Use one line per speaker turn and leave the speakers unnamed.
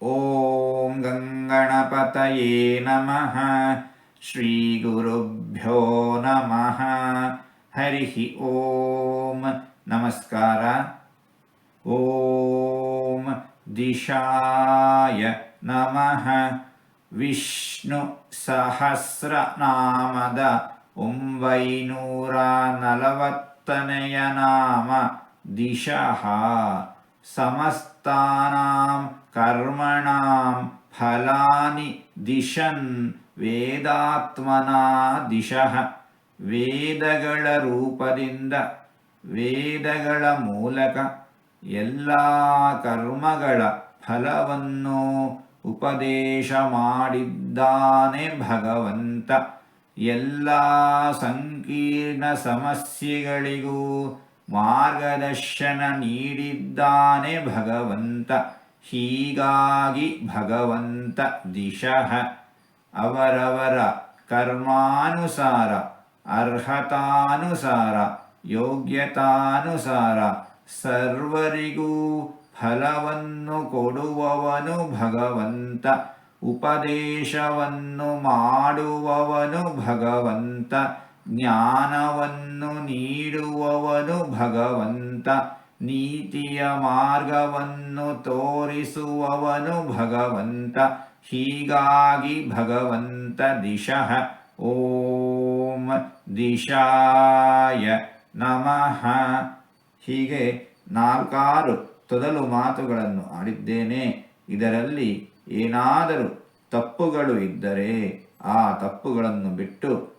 ॐ गङ्गणपतये नमः श्रीगुरुभ्यो नमः हरिः ॐ नमस्कार ॐ दिशाय नमः ವಿಷ್ಣು ಒಂಬೈನೂರ ನಲವತ್ತನೆಯ ನಾಮ ದಿಶಃ ಸಮಸ್ತಾನಾಂ ಕರ್ಮಣಾಂ ಫಲಾನಿ ದಿಶನ್ ವೇದಾತ್ಮನಾ ದಿಶಃ. ವೇದಗಳ ರೂಪದಿಂದ ವೇದಗಳ ಮೂಲಕ ಎಲ್ಲ ಕರ್ಮಗಳ ಫಲವನ್ನು ಉಪದೇಶ ಮಾಡಿದ್ದಾನೆ ಭಗವಂತ. ಎಲ್ಲ ಸಂಕೀರ್ಣ ಸಮಸ್ಯೆಗಳಿಗೂ ಮಾರ್ಗದರ್ಶನ ನೀಡಿದ್ದಾನೆ ಭಗವಂತ. ಹೀಗಾಗಿ ಭಗವಂತ ದಿಶಃ. ಅವರವರ ಕರ್ಮಾನುಸಾರ, ಅರ್ಹತಾನುಸಾರ, ಯೋಗ್ಯತಾನುಸಾರ ಸರ್ವರಿಗೂ ಫಲವನ್ನು ಕೊಡುವವನು ಭಗವಂತ. ಉಪದೇಶವನ್ನು ಮಾಡುವವನು ಭಗವಂತ. ಜ್ಞಾನವನ್ನು ನೀಡುವವನು ಭಗವಂತ, ನೀತಿಯ ಮಾರ್ಗವನ್ನು ತೋರಿಸುವವನು ಭಗವಂತ, ಹೀಗಾಗಿ ಭಗವಂತ ದಿಶಃ. ಓಂ ದಿಶಾಯ ನಮಃ. ಹೀಗೆ ನಾಲ್ಕಾರು ತೊದಲು ಮಾತುಗಳನ್ನು ಆಡಿದ್ದೇನೆ. ಇದರಲ್ಲಿ ಏನಾದರೂ ತಪ್ಪುಗಳು ಇದ್ದರೆ ಆ ತಪ್ಪುಗಳನ್ನು ಬಿಟ್ಟು